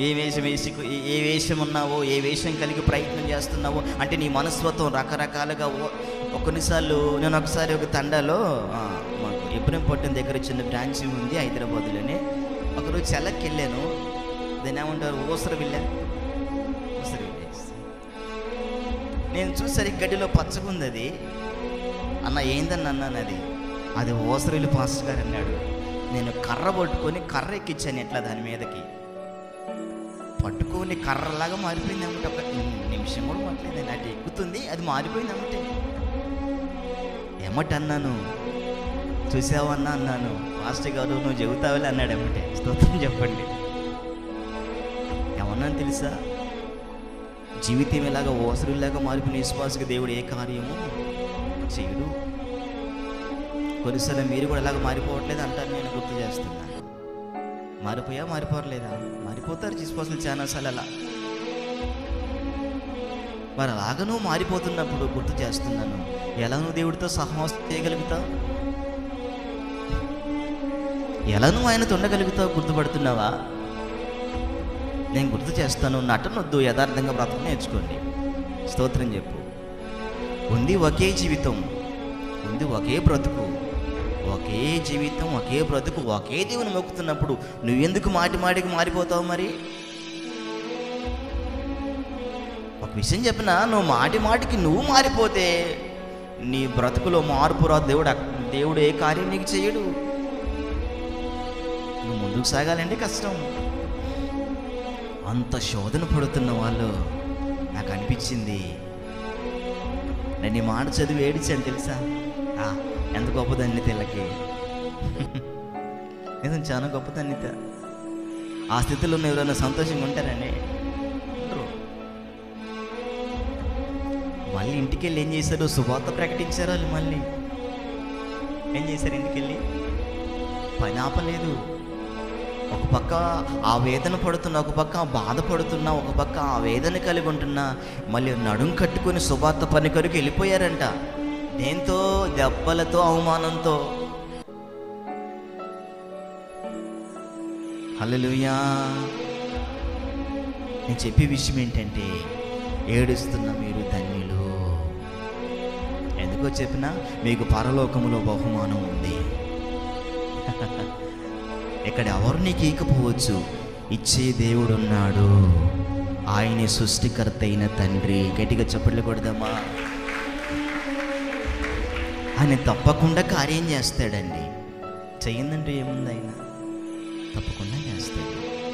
ఏ వేషం వేసి ఏ- ఏ వేషం ఉన్నావో ఏ వేషం కలిగి ప్రయత్నం చేస్తున్నావో అంటే నీ మనస్తత్వం రకరకాలుగా ఓ- కొన్నిసార్లు నేను ఒకసారి ఒక తండాలో మాకు ఎప్పుడేం పట్టిన దగ్గర చిన్న బ్రాంచ్ ఉంది హైదరాబాద్లోనే. ఒకరోజు చెల్లకి వెళ్ళాను. దాని ఏమంటారు? ఊసర వెళ్ళా ఊసర నేను చూసరికి గడ్డిలో పచ్చగుంది అది. అన్న ఏందని అన్నాను అది? అది ఓసరిల్లు పాస్టర్ గారు అన్నాడు. నేను కర్ర పట్టుకొని కర్ర ఎక్కించాను ఎట్లా దాని మీదకి? పట్టుకొని కర్రలాగా మారిపోయింది అనమాట ఒక నిమిషం కూడా మాట్లేదు అది ఎక్కుతుంది అది మారిపోయింది అనమాట ఏమట అన్నాను? చూసావన్నా అన్నాను. మాస్టర్ గారు నువ్వు చెబుతావులే అన్నాడు ఏమంటే. స్తోత్రం చెప్పండి. ఏమన్నా తెలుసా? జీవితం ఇలాగ ఓసరులాగా మారిపోయిన విశ్వాసకి దేవుడు ఏ కార్యము చేయడు. కొన్నిసార్లు మీరు కూడా ఇలాగ మారిపోవట్లేదు అంటారు నేను గుర్తు చేస్తున్నాను. మారిపోయా మారిపోరలేదా మారిపోతారు విశ్వాసులు ఛానల్స్ అలా మరి అలాగను మారిపోతున్నప్పుడు గుర్తు చేస్తున్నాను. ఎలా నువ్వు దేవుడితో సహవాసం చేయగలుగుతావు? ఎలా నువ్వు ఆయనతో ఉండగలుగుతావు గుర్తుపడుతున్నావా? నేను గుర్తు చేస్తాను నటనొద్దు యథార్థంగా బ్రతక నేర్చుకోండి. స్తోత్రం చెప్పు. ఉంది ఒకే జీవితం ఉంది ఒకే బ్రతుకు. ఒకే జీవితం ఒకే బ్రతుకు ఒకే దేవుని మొక్కుతున్నప్పుడు నువ్వెందుకు మాటి మాటికి మారిపోతావు మరి? ఒక విషయం చెప్పిన నువ్వు మాటి మాటికి నువ్వు మారిపోతే నీ బ్రతుకులో మార్పు రా దేవుడు దేవుడు ఏ కార్యం నీకు చేయడు. నువ్వు ముందుకు సాగాలంటే కష్టం. అంత శోధన పడుతున్న వాళ్ళు నాకు అనిపించింది. నేను ఈ మాట చదివి ఏడిచాను తెలుసా? ఆ, ఎంత గొప్పదన్నిత వీళ్ళకి? నిజం చాలా గొప్పదన్నిత ఆ స్థితిలో ఉన్న ఎవరైనా సంతోషంగా ఉంటారండి? మళ్ళీ ఇంటికి వెళ్ళి ఏం చేశారు? శుభార్త ప్రకటించారు వాళ్ళు మళ్ళీ. ఏం చేశారు ఇంటికి వెళ్ళి పని ఆపలేదు. ఒక పక్క ఆ వేదన పడుతున్నా ఒక పక్క బాధపడుతున్నా ఒక పక్క ఆ వేదన కలిగి ఉంటున్నా మళ్ళీ నడుం కట్టుకొని శుభార్త పని కొరకు వెళ్ళిపోయారంట. దేంతో దెబ్బలతో అవమానంతో. హలలుయా నేను చెప్పే విషయం ఏంటంటే ఏడుస్తున్న మీరు ధన్యులు. ఎందుకో చెప్పినా మీకు పరలోకములో బహుమానం ఉంది. ఇక్కడ ఎవరు నీకు ఈకపోవచ్చు? ఇచ్చే దేవుడు ఉన్నాడు ఆయనే సృష్టికర్త అయిన తండ్రి. గట్టిగా చప్పట్లు కొడదామా? ఆయన తప్పకుండా కార్యం చేస్తాడండి. చెయ్యిందంటూ ఏముంది ఆయన? తప్పకుండా చేస్తాడు.